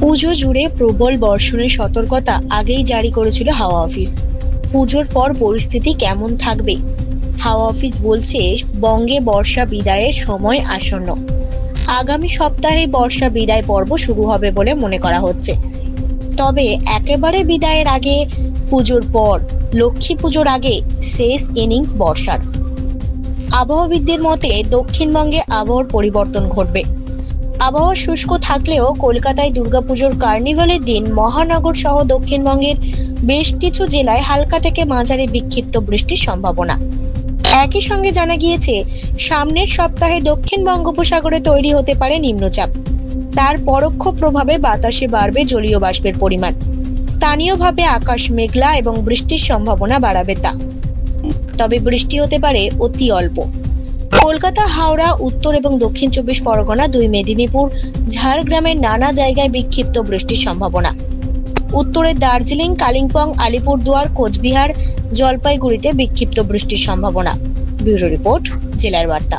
পুজো জুড়ে প্রবল বর্ষণের সতর্কতা আগেই জারি করেছিল হাওয়া অফিস। পুজোর পর পরিস্থিতি কেমন থাকবে? হাওয়া অফিস বলছে, বঙ্গে বর্ষা বিদায়ের সময় আসন্ন। আগামী সপ্তাহে বর্ষা বিদায় পর্ব শুরু হবে বলে মনে করা হচ্ছে। তবে একেবারে বিদায়ের আগে, পুজোর পর, লক্ষ্মী পুজোর আগে শেষ ইনিংস বর্ষার। আবহাওয়াবিদদের মতে দক্ষিণবঙ্গে আবহাওয়ার পরিবর্তন ঘটবে। আবহাওয়া শুষ্ক থাকলেও কলকাতায় দুর্গাপুজোর কার্নিভালের দিন মহানগর সহ দক্ষিণবঙ্গের বেশ কিছু জেলায় হালকা থেকে মাঝারি বিক্ষিপ্ত বৃষ্টির সম্ভাবনা। একই সঙ্গে জানা গিয়েছে, সামনের সপ্তাহে দক্ষিণ বঙ্গোপসাগরে তৈরি হতে পারে নিম্নচাপ। তার পরোক্ষ প্রভাবে বাতাসে বাড়বে জলীয় বাষ্পের পরিমাণ। স্থানীয়ভাবে আকাশ মেঘলা এবং বৃষ্টির সম্ভাবনা বাড়াবে তা। তবে বৃষ্টি হতে পারে অতি অল্প। কলকাতা, হাওড়া, উত্তর এবং দক্ষিণ চব্বিশ পরগনা, দুই মেদিনীপুর, ঝাড়গ্রামের নানা জায়গায় বিক্ষিপ্ত বৃষ্টির সম্ভাবনা। উত্তরে দার্জিলিং, কালিম্পং, আলিপুরদুয়ার, কোচবিহার, জলপাইগুড়িতে বিক্ষিপ্ত বৃষ্টির সম্ভাবনা। ব্যুরো রিপোর্ট, জেলার বার্তা।